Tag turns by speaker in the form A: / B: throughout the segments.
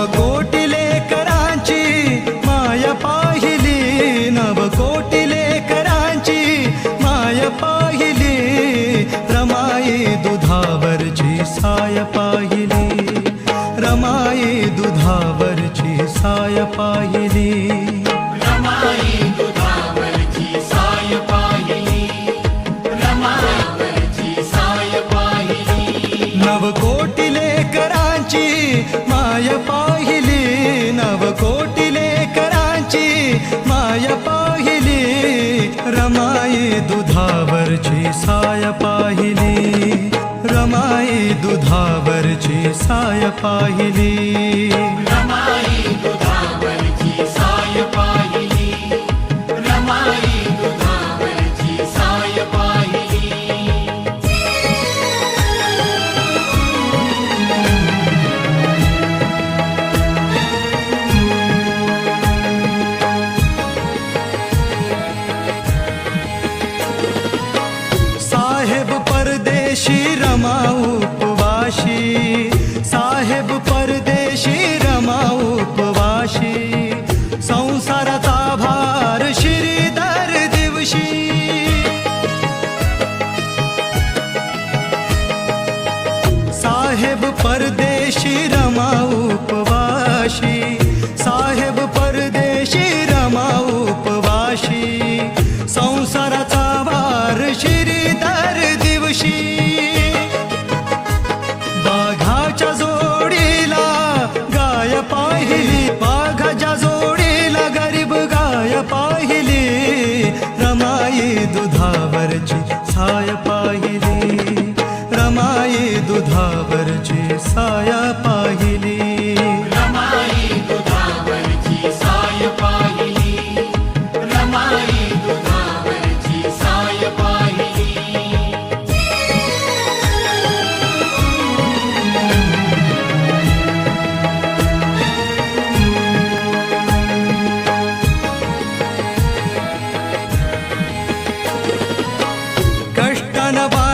A: नवकोटी लेकरांची दुधावरची साय पाहिली. रमाई दुधावरची साय पाहिली.
B: रमाई दुधावरची साय पाहिली.
A: साहेब परदेशी रमा परदेशी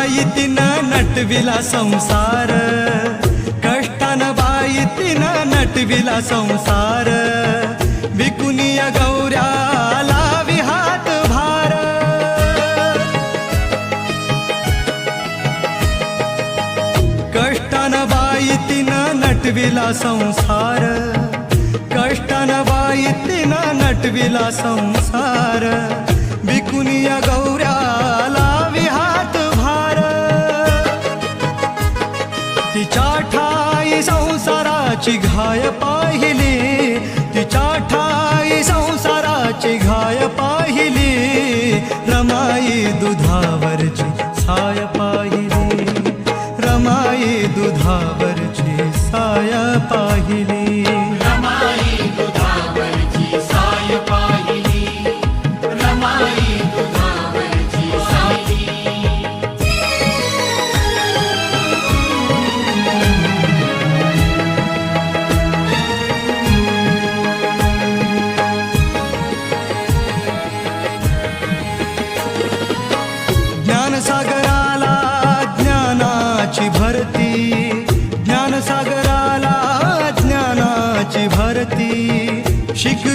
A: बाई तिनं नटविला संसार. कष्टान बाई तिनं नटविला संसार. विकुनिया गौऱ्याला विहात भार. कष्टान बाई तिनं नटविला संसार. कष्टान बाई तिनं नटविला संसार. विकुनिया संसाराची घाय पाहिली. तिच्या ठाई संसाराची घाय पाहिली. रमाई दुधावरची साय पाहिली. रमाई दुधावरची साय पाहिली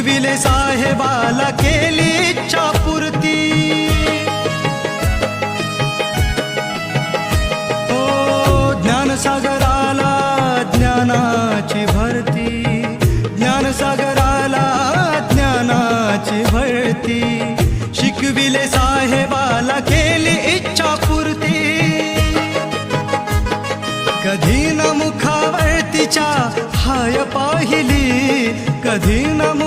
A: शिकविले साहेबाला केली इच्छा पूर्ती. ओ ज्ञानसागराला ज्ञानाची भरती. ज्ञानसागराला ज्ञानाची भरती. शिकविले साहेबाला केली इच्छा पूर्ती. कधी न मुखावरतीच्या हाय पाहिली कधी न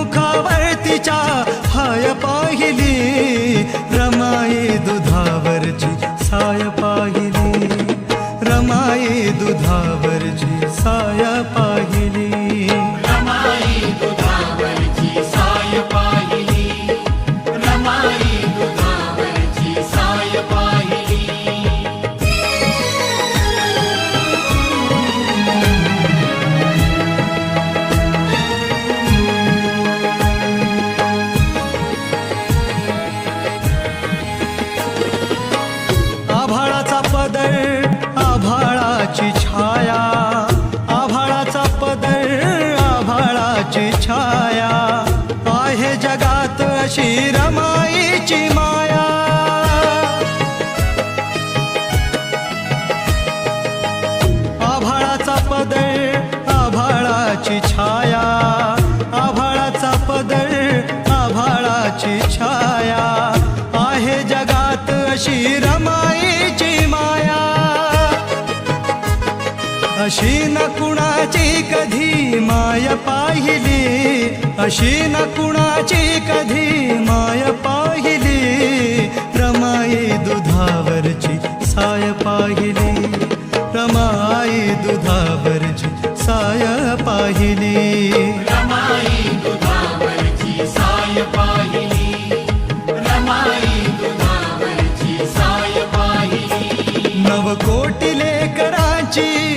A: माईची माया. आभाळाचा पदळ आभाळाची छाया. आभाळाचा
B: पदळ आभाळाची छाया. आहे जगात अशी रमाईची माया.
A: अशी न कुणाची कधी माया पाहिली? अशी न कुणाची कधी माय पाहिली? रमाई दुधावरची साय पाहिली. रमाई दुधावरची साय पाहिली. साय पाहिली. साय पाहिली. नवकोटी लेकराची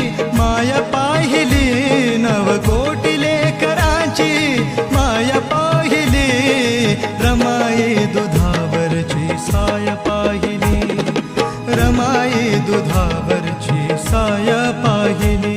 A: आई दुधावरची साया पाहिली.